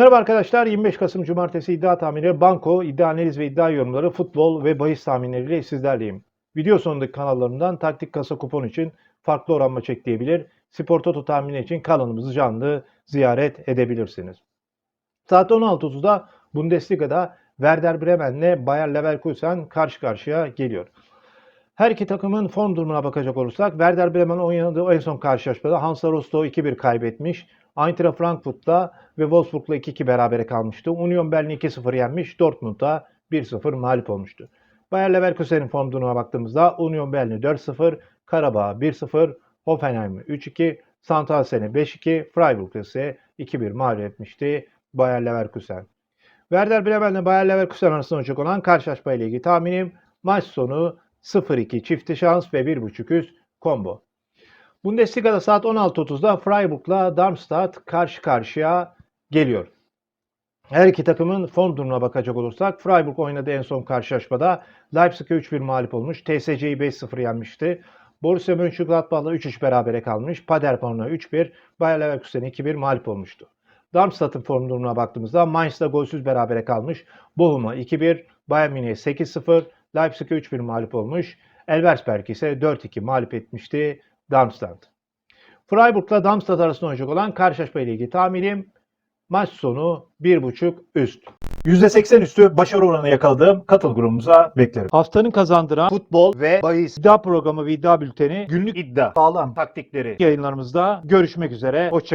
Merhaba arkadaşlar 25 Kasım Cumartesi iddia tahminleri, banko, iddia analiz ve iddia yorumları, futbol ve bahis tahminleriyle sizlerleyim. Video sonundaki kanallarımdan taktik kasa kupon için farklı oran maç ekleyebilir, spor toto tahmini için kanalımızı canlı ziyaret edebilirsiniz. Saat 16.30'da Bundesliga'da Werder Bremen'le Bayer Leverkusen karşı karşıya geliyor. Her iki takımın form durumuna bakacak olursak Werder Bremen oynadığı en son karşılaşmada Hansa Rostock'u 2-1 kaybetmiş. Eintracht Frankfurt'ta ve Wolfsburg'la 2-2 berabere kalmıştı. Union Berlin 2-0 yenmiş. Dortmund'a 1-0 mağlup olmuştu. Bayer Leverkusen'in form durumuna baktığımızda Union Berlin'i 4-0, Karabağ 1-0, Hoffenheim'i 3-2, Sandhausen'i 5-2, Freiburg'u ise 2-1 mağlup etmişti Bayer Leverkusen. Werder Bremen ile Bayer Leverkusen arasında olacak olan karşılaşma ile ilgili tahminim maç sonu 0-2 çifti şans ve 1.5 üst combo. Bundesliga'da saat 16.30'da Freiburg'la Darmstadt karşı karşıya geliyor. Her iki takımın form durumuna bakacak olursak Freiburg oynadığı en son karşılaşmada Leipzig'e 3-1 mağlup olmuş. TSC'yi 5-0 yenmişti. Borussia Mönchengladbach'la 3-3 berabere kalmış. Paderborn'a 3-1, Bayer Leverkusen'e 2-1 mağlup olmuştu. Darmstadt'ın form durumuna baktığımızda Mainz'la golsüz berabere kalmış. Bochum'a 2-1, Bayern Münih'e 8-0, Leipzig'e 3-1 mağlup olmuş. Elversberg ise 4-2 mağlup etmişti Darmstadt. Freiburg'la Darmstadt arasında oynayacak olan karşılaşma ile ilgili tahminim maç sonu 1.5 üst. %80 üstü başarı oranı yakaladığım katıl grubumuza beklerim. Haftanın kazandıran Futbol ve bahis iddia programı ve iddia bülteni günlük iddia sağlam taktikleri yayınlarımızda görüşmek üzere. Hoşçakalın.